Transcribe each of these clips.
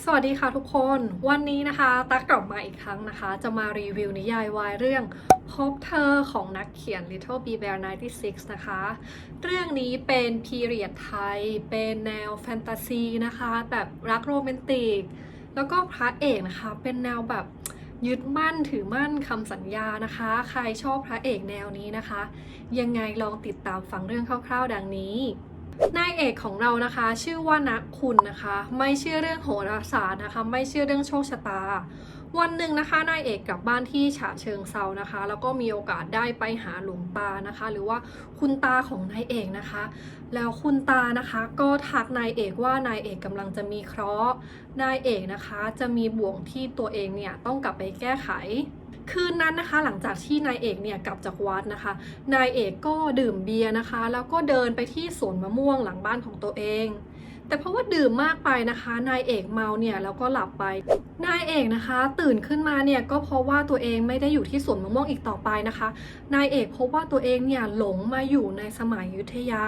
สวัสดีค่ะทุกคนวันนี้นะคะตักกลับมาอีกครั้งนะคะ จะมารีวิวนิยายวายเรื่องพบเธอของนักเขียน Little b e Bear 96 นะคะ เรื่องนี้เป็นพีเรียดไทย เป็นแนวแฟนตาซีนะคะ แบบรักโรแมนติก แล้วก็พระเอกนะคะ เป็นแนวแบบยึดมั่นถือมั่นคำสัญญานะคะ ใครชอบพระเอกแนวนี้นะคะ ยังไงลองติดตามฟังเรื่องคร่าวๆ ดังนี้ นายเอกของเรานะคะ ชื่อว่านักคุณนะคะ ไม่เชื่อเรื่องโหราศาสตร์นะคะ ไม่เชื่อเรื่องโชคชะตา วันหนึ่งนะคะนายเอกกลับบ้านที่ฉะเชิงเซานะคะ แล้วก็มีโอกาสได้ไปหาหลวงตานะคะ หรือว่าคุณตาของนายเอกนะคะ แล้วคุณตานะคะ ก็ทักนายเอกว่านายเอกกำลังจะมีเคราะห์นายเอกนะคะ จะมีบ่วงที่ตัวเองเนี่ยต้องกลับไปแก้ไข คืนนั้นนะคะหลังจากที่นายเอกเนี่ยกลับจากวัดนะคะ นายเอกก็ดื่มเบียร์นะคะ แล้วก็เดินไปที่สวนมะม่วงหลังบ้านของตัวเอง แต่เพราะว่าดื่มมากไปนะคะ นายเอกเมาเนี่ยแล้วก็หลับไป นายเอกนะคะ ตื่นขึ้นมาเนี่ยก็เพราะว่าตัวเองไม่ได้อยู่ที่สวนมะม่วงอีกต่อไปนะคะ นายเอกพบว่าตัวเองเนี่ยหลงมาอยู่ในสมัยยุทธยา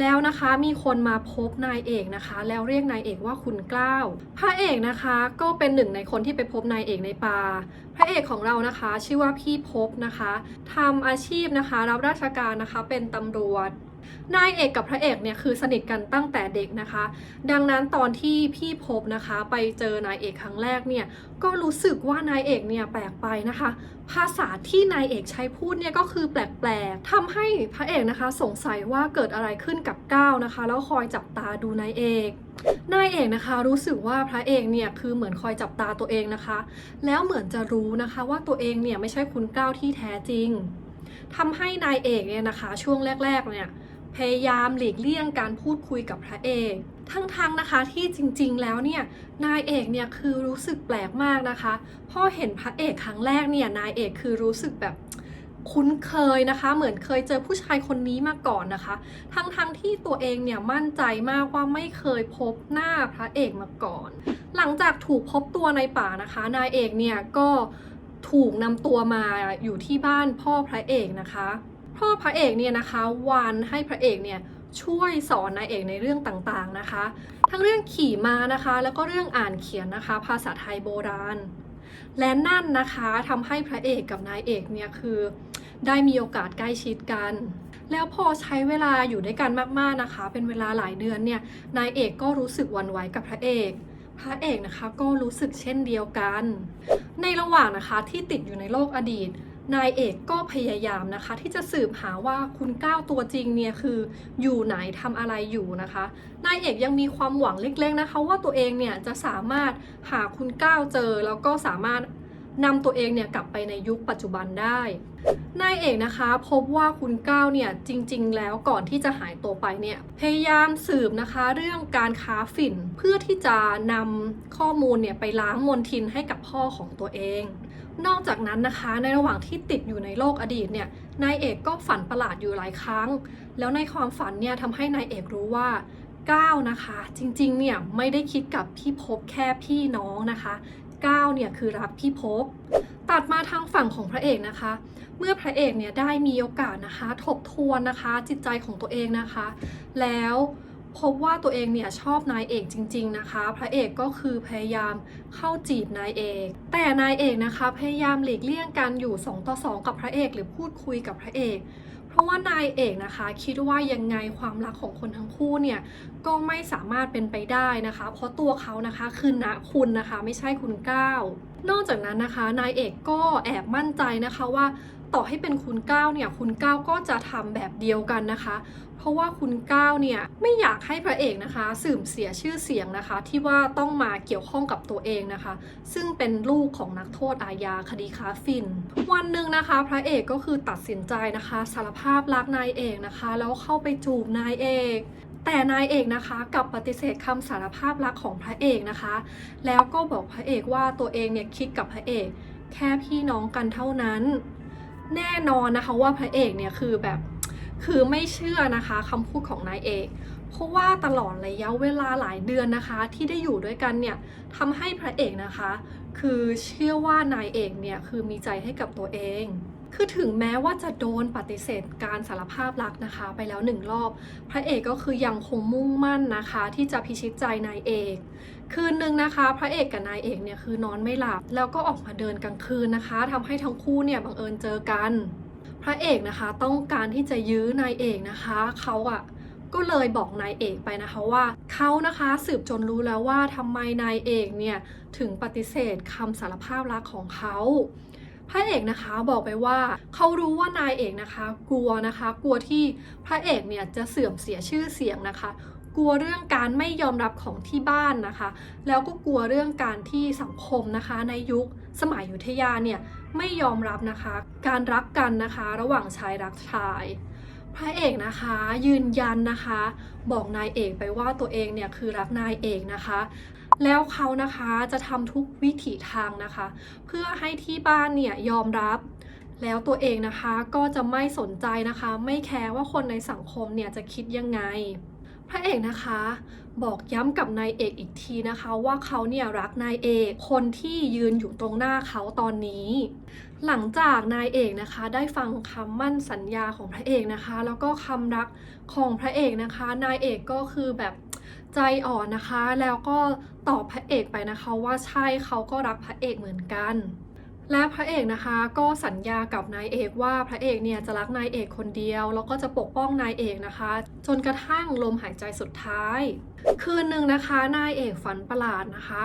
แล้วนะคะมีคนมาพบนายเอกนะคะ แล้วเรียกนายเอกว่าคุณเกล้าพระเอกนะคะก็เป็นหนึ่งในคนที่ไปพบนายเอกในป่าพระเอกของเรานะคะ ชื่อว่าพี่พบนะคะทำอาชีพนะคะ รับราชการนะคะเป็นตำรวจ นายเอกกับพระเอกเนี่ยคือสนิทกันตั้งแต่เด็กนะคะ ดังนั้นตอนที่พี่พบนะคะไปเจอนายเอกครั้งแรกเนี่ยก็รู้สึกว่านายเอกเนี่ยแปลกไปนะคะ ภาษาที่นายเอกใช้พูดเนี่ยก็คือแปลกๆทำให้พระเอกนะคะสงสัยว่าเกิดอะไรขึ้นกับก้าวนะคะ แล้วคอยจับตาดูนายเอกนายเอกนะคะรู้สึกว่าพระเอกเนี่ยคือเหมือนคอยจับตาตัวเองนะคะ แล้วเหมือนจะรู้นะคะว่าตัวเองเนี่ยไม่ใช่คุณก้าวที่แท้จริงทำให้นายเอกเนี่ยนะคะ ช่วงแรก ๆ เนี่ย พยายามหลีกเลี่ยงการพูดคุยกับพระเอก ทั้งๆนะคะที่จริงๆ แล้วเนี่ยนายเอกเนี่ยคือรู้สึกแปลกมากนะคะพอเห็นพระเอกครั้งแรกเนี่ยนายเอกคือรู้สึกแบบคุ้นเคยนะคะ เหมือนเคยเจอผู้ชายคนนี้มาก่อนนะคะ ทั้งๆที่ตัวเองเนี่ยมั่นใจมากว่าไม่เคยพบหน้าพระเอกมาก่อน หลังจากถูกพบตัวในป่านะคะ นายเอกเนี่ยก็ถูกนำตัวมาอยู่ที่บ้านพ่อพระเอกนะคะ พ่อพระเอกเนี่ยนะคะวานให้พระเอกเนี่ยช่วยสอนนายเอกในเรื่องต่างๆนะคะ ทั้งเรื่องขี่ม้านะคะ แล้วก็เรื่องอ่านเขียนนะคะ ภาษาไทยโบราณ และนั่นนะคะทำให้พระเอกกับนายเอกเนี่ยคือได้มีโอกาสใกล้ชิดกัน แล้วพอใช้เวลาอยู่ด้วยกันมากๆนะคะ เป็นเวลาหลายเดือนเนี่ยนายเอกก็รู้สึกหวั่นไหวกับพระเอก พระเอกนะคะก็รู้สึกเช่นเดียวกัน ในระหว่างนะคะที่ติดอยู่ในโลกอดีต นายเอกก็พยายามนะคะ ที่จะสืบหาว่าคุณก้าวตัวจริงเนี่ยคืออยู่ไหนทำอะไรอยู่นะคะ นายเอกยังมีความหวังเล็กๆนะคะ ว่าตัวเองเนี่ยจะสามารถหาคุณก้าวเจอแล้วก็สามารถ นำตัวเองเนี่ยกลับไปในยุคปัจจุบันได้ นายเอกนะคะพบว่าคุณก้าวเนี่ยจริง ๆ แล้วก่อนที่จะหายตัวไปเนี่ยพยายามสืบนะคะเรื่องการค้าฝิ่นเพื่อที่จะนำข้อมูลเนี่ยไปล้างมลทินให้กับพ่อของตัวเอง นอกจากนั้นนะคะในระหว่างที่ติดอยู่ในโลกอดีตเนี่ยนายเอกก็ฝันประหลาดอยู่หลายครั้ง แล้วในความฝันเนี่ยทำให้นายเอกรู้ว่าก้าวนะคะจริงๆเนี่ยไม่ได้คิดกับพี่พบแค่พี่น้องนะคะ ก้าเนี่ยคือรักพี่พบ ตัดมาทางฝั่งของพระเอกนะคะ เมื่อพระเอกเนี่ยได้มีโอกาสนะคะ ทบทวนนะคะ จิตใจของตัวเองนะคะ แล้ว พบว่าตัวเองเนี่ยชอบนายเอกจริง ๆนะคะ พระเอกก็คือพยายามเข้าจีบนายเอก แต่นายเอกนะคะพยายามหลีกเลี่ยงการอยู่2ต่อ2กับพระเอก หรือพูดคุยกับพระเอก เพราะว่านายเอกนะคะ คิดว่ายังไงความรักของคนทั้งคู่เนี่ยก็ไม่สามารถเป็นไปได้นะคะ เพราะตัวเขานะคะคือณคุณนะคะ ไม่ใช่คุณก้าวนอกจากนั้นนะคะนายเอกก็แอบมั่นใจนะคะว่าต่อให้เป็นคุณก้าวเนี่ยคุณก้าวก็จะทำแบบเดียวกันนะคะ ราะว่าคุณก้าวเนี่ยไม่อยากให้พระเอกนะคะสื่อมเสียชื่อเสียงนะคะ ที่ว่าต้องมาเกี่ยวข้องกับตัวเองนะคะ ซึ่งเป็นลูกของนักโทษอาญาคดีค้าฝิ่นวันหนึ่งนะคะ พระเอกก็คือตัดสินใจนะคะสารภาพรักนายเอกนะคะ แล้วเข้าไปจูบนายเอกแต่นายเอกนะคะกับปฏิเสธคำสารภาพรักของพระเอกนะคะ แล้วก็บอกพระเอกว่าตัวเองเนี่ยคิดกับพระเอก แค่พี่น้องกันเท่านั้น แน่นอนนะคะว่าพระเอกเนี่ยคือแบบ คือไม่เชื่อนะคะคำพูดของนายเอกเพราะว่าตลอดระยะเวลาหลายเดือนนะคะ ที่ได้อยู่ด้วยกันเนี่ยทำให้พระเอกนะคะ คือเชื่อว่านายเอกเนี่ยคือมีใจให้กับตัวเอง คือถึงแม้ว่าจะโดนปฏิเสธการสารภาพรักนะคะ ไปแล้วหนึ่งรอบ พระเอกก็คือยังคงมุ่งมั่นนะคะ ที่จะพิชิตใจนายเอก คืนหนึ่งนะคะ พระเอกกับนายเอกเนี่ยคือนอนไม่หลับ แล้วก็ออกมาเดินกลางคืนนะคะทำให้ทั้งคู่เนี่ยบังเอิญเจอกัน พระเอกนะคะต้องการที่จะยื้อนายเอกนะคะเขาอะก็เลยบอกนายเอกไปนะคะว่าเขานะคะสืบจนรู้แล้วว่าทำไมนายเอกเนี่ยถึงปฏิเสธคำสารภาพรักของเขาพระเอกนะคะบอกไปว่าเขารู้ว่านายเอกนะคะ กลัวนะคะ กลัวที่พระเอกเนี่ยจะเสื่อมเสียชื่อเสียงนะคะ กลัวเรื่องการไม่ยอมรับของที่บ้านนะคะ แล้วก็กลัวเรื่องการที่สังคมนะคะ ในยุคสมัยยุธยาเนี่ยไม่ยอมรับนะคะ การรักกันนะคะ ระหว่างชายรักชาย พระเอกนะคะยืนยันนะคะ บอกนายเอกไปว่าตัวเองเนี่ยคือรักนายเอกนะคะ แล้วเขานะคะจะทำทุกวิถีทางนะคะ เพื่อให้ที่บ้านเนี่ยยอมรับแล้วตัวเองนะคะก็จะไม่สนใจนะคะ ไม่แคร์ว่าคนในสังคมเนี่ยจะคิดยังไง พระเอกนะคะบอกย้ำกับนายเอกอีกทีนะคะว่าเขาเนี่ยรักนายเอกคนที่ยืนอยู่ตรงหน้าเขาตอนนี้ หลังจากนายเอกนะคะ ได้ฟังคำมั่นสัญญาของพระเอกนะคะ แล้วก็คำรักของพระเอกนะคะ นายเอกก็คือแบบใจอ่อนนะคะ แล้วก็ตอบพระเอกไปนะคะ ว่าใช่เขาก็รักพระเอกเหมือนกัน และพระเอกนะคะก็สัญญากับนายเอกว่าพระเอกเนี่ยจะรักนายเอกคนเดียว แล้วก็จะปกป้องนายเอกนะคะ จนกระทั่งลมหายใจสุดท้าย คืนหนึ่งนะคะ นายเอกฝันประหลาดนะคะ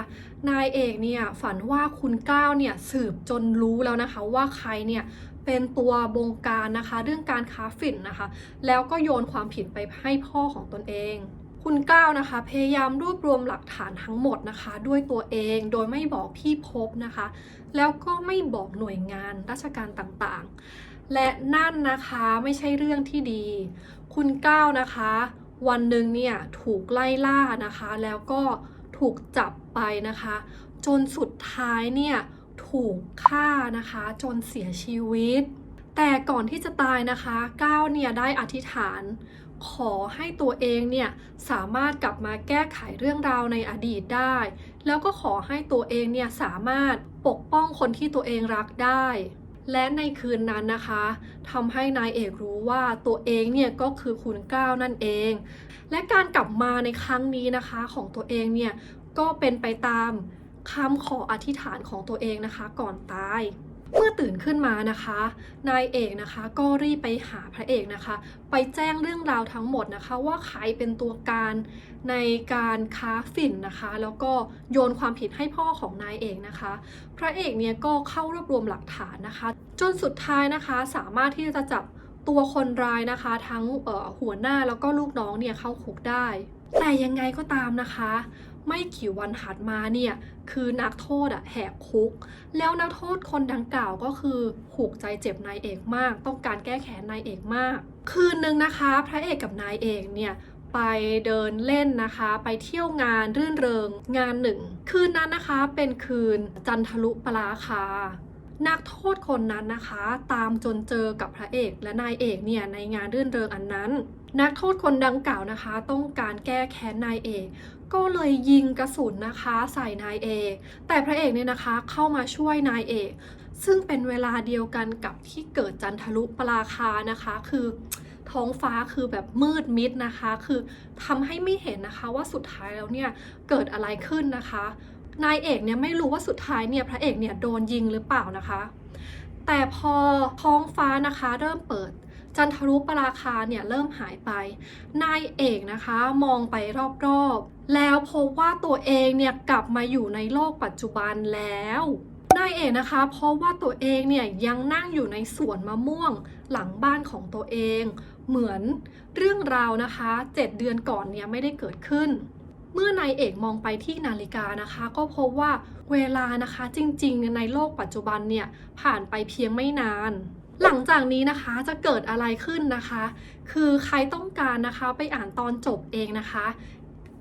นายเอกเนี่ยฝันว่าคุณก้าวเนี่ยสืบจนรู้แล้วนะคะว่าใครเนี่ยเป็นตัวบงการนะคะ เรื่องการค้าฝิ่นนะคะ แล้วก็โยนความผิดไปให้พ่อของตนเองคุณก้าวนะคะ พยายามรวบรวมหลักฐานทั้งหมดนะคะ ด้วยตัวเองโดยไม่บอกพี่พบนะคะ แล้วก็ไม่บอกหน่วยงานราชการต่างๆ และนั่นนะคะไม่ใช่เรื่องที่ดี คุณก้าวนะคะ วันหนึ่งเนี่ยถูกไล่ล่านะคะ แล้วก็ถูกจับไปนะคะ จนสุดท้ายเนี่ยถูกฆ่านะคะ จนเสียชีวิต แต่ก่อนที่จะตายนะคะก้าวเนี่ยได้อธิษฐาน ขอให้ตัวเองเนี่ยสามารถกลับมาแก้ไขเรื่องราวในอดีตได้ แล้วก็ขอให้ตัวเองเนี่ยสามารถปกป้องคนที่ตัวเองรักได้ และในคืนนั้นนะคะทำให้นายเอกรู้ว่าตัวเองเนี่ยก็คือคุณก้าวนั่นเอง และการกลับมาในครั้งนี้นะคะของตัวเองเนี่ยก็เป็นไปตามคำขออธิษฐานของตัวเองนะคะ ก่อนตาย เมื่อตื่นขึ้นมานะคะ นายเอกนะคะก็รีบไปหาพระเอกนะคะ ไปแจ้งเรื่องราวทั้งหมดนะคะ ว่าใครเป็นตัวการในการค้าฝิ่นนะคะ แล้วก็โยนความผิดให้พ่อของนายเอกนะคะ พระเอกเนี่ยก็เข้ารวบรวมหลักฐานนะคะ จนสุดท้ายนะคะสามารถที่จะจับตัวคนร้ายนะคะ ทั้งหัวหน้าแล้วก็ลูกน้องเนี่ยเข้าคุกได้ แต่ยังไงก็ตามนะคะ ไม่กี่วันถัดมาเนี่ยคือนักโทษอะแหกคุก แล้วนักโทษคนดังกล่าวก็คือผูกใจเจ็บนายเอกมาก ต้องการแก้แค้นนายเอกมาก คืนหนึ่งนะคะ พระเอกกับนายเอกเนี่ยไปเดินเล่นนะคะ ไปเที่ยวงานรื่นเริงงานหนึ่ง คืนนั้นนะคะเป็นคืนจันทรุปราคา นักโทษคนนั้นนะคะ ตามจนเจอกับพระเอกและนายเอกเนี่ยในงานรื่นเริงอันนั้น นักโทษคนดังกล่าวนะคะ ต้องการแก้แค้นนายเอกก็เลยยิงกระสุนนะคะใส่นายเอกแต่พระเอกเนี่ยนะคะเข้ามาช่วยนายเอกซึ่งเป็นเวลาเดียวกันกับที่เกิดจันทรุปราคานะคะ คือท้องฟ้าคือแบบมืดมิดนะคะ คือทำให้ไม่เห็นนะคะว่าสุดท้ายแล้วเนี่ยเกิดอะไรขึ้นนะคะ นายเอกเนี่ยไม่รู้ว่าสุดท้ายเนี่ยพระเอกเนี่ยโดนยิงหรือเปล่านะคะ แต่พอท้องฟ้านะคะเริ่มเปิด จันทรุปราคาเนี่ยเริ่มหายไป นายเอกนะคะมองไปรอบๆ แล้วพบว่าตัวเองเนี่ยกลับมาอยู่ในโลกปัจจุบันแล้วนายเอกนะคะ เพราะว่าตัวเองเนี่ยยังนั่งอยู่ในสวนมะม่วงหลังบ้านของตัวเอง เหมือนเรื่องราวนะคะ7เดือนก่อนเนี่ยไม่ได้เกิดขึ้น เมื่อนายเอกมองไปที่นาฬิกานะคะ ก็พบว่าเวลานะคะจริงๆ ในโลกปัจจุบันเนี่ยผ่านไปเพียงไม่นาน หลังจากนี้นะคะจะเกิดอะไรขึ้นนะคะ คือใครต้องการนะคะไปอ่านตอนจบเองนะคะ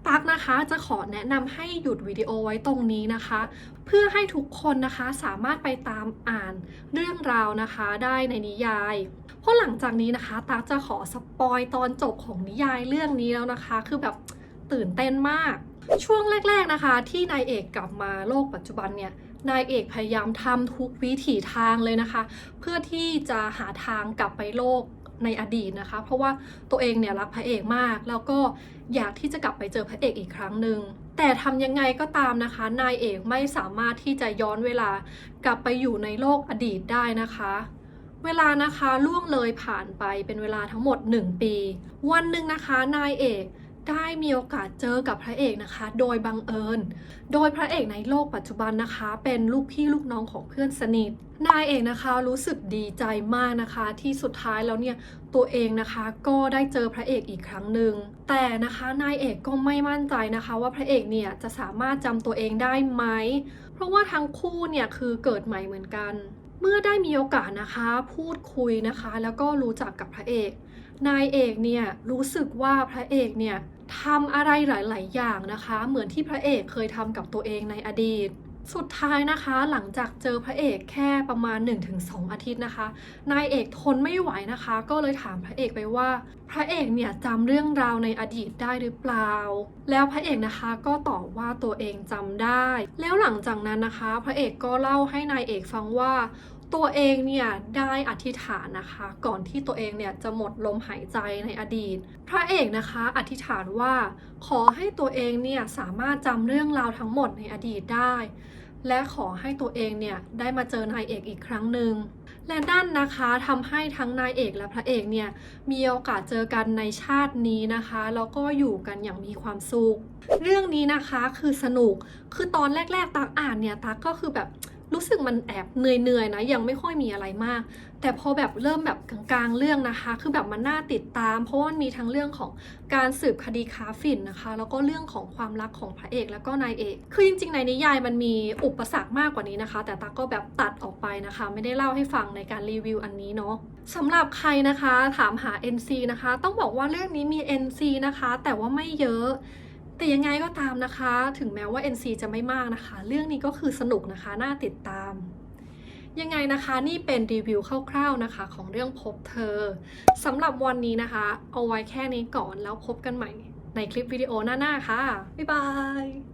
ตักนะคะจะขอแนะนำให้หยุดวิดีโอไว้ตรงนี้นะคะ เพื่อให้ทุกคนนะคะสามารถไปตามอ่านเรื่องราวนะคะได้ในนิยาย เพราะหลังจากนี้นะคะตักจะขอสปอยตอนจบของนิยายเรื่องนี้แล้วนะคะ คือแบบตื่นเต้นมาก ช่วงแรก ๆนะคะ ที่นายเอกกลับมาโลกปัจจุบันเนี่ย นายเอกพยายามทำทุกวิถีทางเลยนะคะ เพื่อที่จะหาทางกลับไปโลกในอดีตนะคะ เพราะว่าตัวเองเนี่ยรักพระเอกมาก แล้วก็อยากที่จะกลับไปเจอพระเอกอีกครั้งหนึ่งแต่ทำยังไงก็ตามนะคะ นายเอกไม่สามารถที่จะย้อนเวลากลับไปอยู่ในโลกอดีตได้นะคะ เวลานะคะล่วงเลยผ่านไปเป็นเวลาทั้งหมด 1 ปี วันหนึ่งนะคะ นายเอก ได้มีโอกาสเจอกับพระเอกนะคะ โดยบังเอิญ โดยพระเอกในโลกปัจจุบันนะคะ เป็นลูกพี่ลูกน้องของเพื่อนสนิทนายเอกนะคะรู้สึกดีใจมากนะคะ ที่สุดท้ายแล้วเนี่ยตัวเองนะคะก็ได้เจอพระเอกอีกครั้งหนึ่งแต่นะคะนายเอกก็ไม่มั่นใจนะคะ ว่าพระเอกเนี่ยจะสามารถจำตัวเองได้ไหม เพราะว่าทั้งคู่เนี่ยคือเกิดใหม่เหมือนกัน เมื่อได้มีโอกาสนะคะ พูดคุยนะคะ แล้วก็รู้จักกับพระเอก นายเอกเนี่ยรู้สึกว่าพระเอกเนี่ย ทำอะไรหลาย ๆ อย่างนะคะ เหมือนที่พระเอกเคยทำกับตัวเองในอดีต สุดท้ายนะคะ หลังจากเจอพระเอกแค่ประมาณ 1-2 อาทิตย์นะคะ นายเอกทนไม่ไหวนะคะ ก็เลยถามพระเอกไปว่า พระเอกเนี่ยจำเรื่องราวในอดีตได้หรือเปล่า แล้วพระเอกนะคะก็ตอบว่าตัวเองจำได้ แล้วหลังจากนั้นนะคะ พระเอกก็เล่าให้นายเอกฟังว่า ตัวเองเนี่ยได้อธิษฐานนะคะ ก่อนที่ตัวเองเนี่ยจะหมดลมหายใจในอดีต พระเอกนะคะอธิษฐานว่าขอให้ตัวเองเนี่ยสามารถจำเรื่องราวทั้งหมดในอดีตได้ และขอให้ตัวเองเนี่ยได้มาเจอนายเอกอีกครั้งหนึ่งและนั่นนะคะทำให้ทั้งนายเอกและพระเอกเนี่ยมีโอกาสเจอกันในชาตินี้นะคะแล้วก็อยู่กันอย่างมีความสุข เรื่องนี้นะคะคือสนุกคือตอนแรก ๆตักอ่านเนี่ยตักก็คือแบบ รู้สึกมันแอบเหนื่อยๆนะยังไม่ค่อยมีอะไรมาก แต่พอแบบเริ่มแบบกลางๆเรื่องนะคะ คือแบบมันน่าติดตาม เพราะว่ามันมีทั้งเรื่องของการสืบคดีค้าฝิ่นนะคะ แล้วก็เรื่องของความรักของพระเอกแล้วก็นายเอก คือจริงๆในนิยายมันมีอุปสรรคมากกว่านี้นะคะ แต่ตักก็แบบตัดออกไปนะคะ ไม่ได้เล่าให้ฟังในการรีวิวอันนี้เนาะสำหรับใครนะคะถามหา NC นะคะ ต้องบอกว่าเรื่องนี้มี NC นะคะ แต่ว่าไม่เยอะ แต่ยังไงก็ตามนะคะ ถึงแม้ว่า NC จะไม่มากนะคะ เรื่องนี้ก็คือสนุกนะคะ น่าติดตาม ยังไงนะคะนี่เป็นรีวิวคร่าวๆนะคะ ของเรื่องพบเธอสำหรับวันนี้นะคะ เอาไว้แค่นี้ก่อนแล้วพบกันใหม่ในคลิปวิดีโอหน้าๆค่ะ บ๊ายบาย